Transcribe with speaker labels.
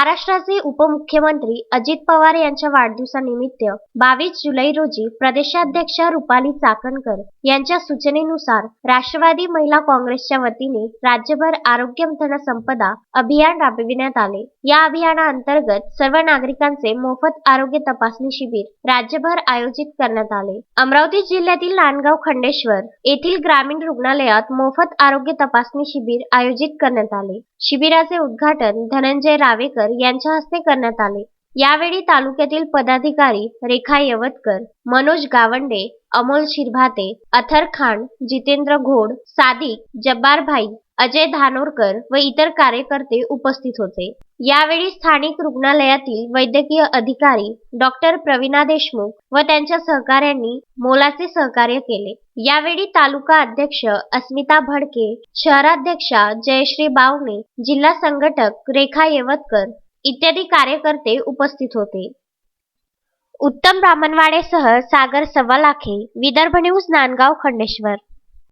Speaker 1: महाराष्ट्राचे उपमुख्यमंत्री अजित पवार यांच्या वाढदिवसानिमित्त बावीस जुलै रोजी प्रदेशाध्यक्ष रुपाली चाकणकर यांच्या सूचनेनुसार राष्ट्रवादी महिला काँग्रेसच्या वतीने राज्यभर आरोग्य धनसंपदा अभियान राबविण्यात आले. या अभियानाअंतर्गत सर्व नागरिकांचे मोफत आरोग्य तपासणी शिबिर राज्यभर आयोजित करण्यात आले. अमरावती जिल्ह्यातील नांदगाव खंडेश्वर येथील ग्रामीण रुग्णालयात मोफत आरोग्य तपासणी शिबिर आयोजित करण्यात आले. शिबिराचे उद्घाटन धनंजय रावेकर यांच्या हस्ते करण्यात आले. यावेळी तालुक्यातील पदाधिकारी रेखा यवतकर मनोज गावंडे अमोल शिरभाते अथर खान जितेंद्र घोड सादिक जब्बार भाई अजय धानोरकर व इतर कार्यकर्ते उपस्थित होते. यावेळी स्थानिक रुग्णालयातील वैद्यकीय अधिकारी डॉक्टर प्रवीणा देशमुख व त्यांच्या सहकाऱ्यांनी मोलाचे सहकार्य केले. यावेळी तालुका अध्यक्ष अस्मिता भडके शहराध्यक्षा जयश्री बावणे जिल्हा संघटक रेखा येवतकर इत्यादी कार्यकर्ते उपस्थित होते. उत्तम ब्राह्मणवाडेसह सागर सव्वालाखे विदर्भ न्यूज नांदगाव खंडेश्वर.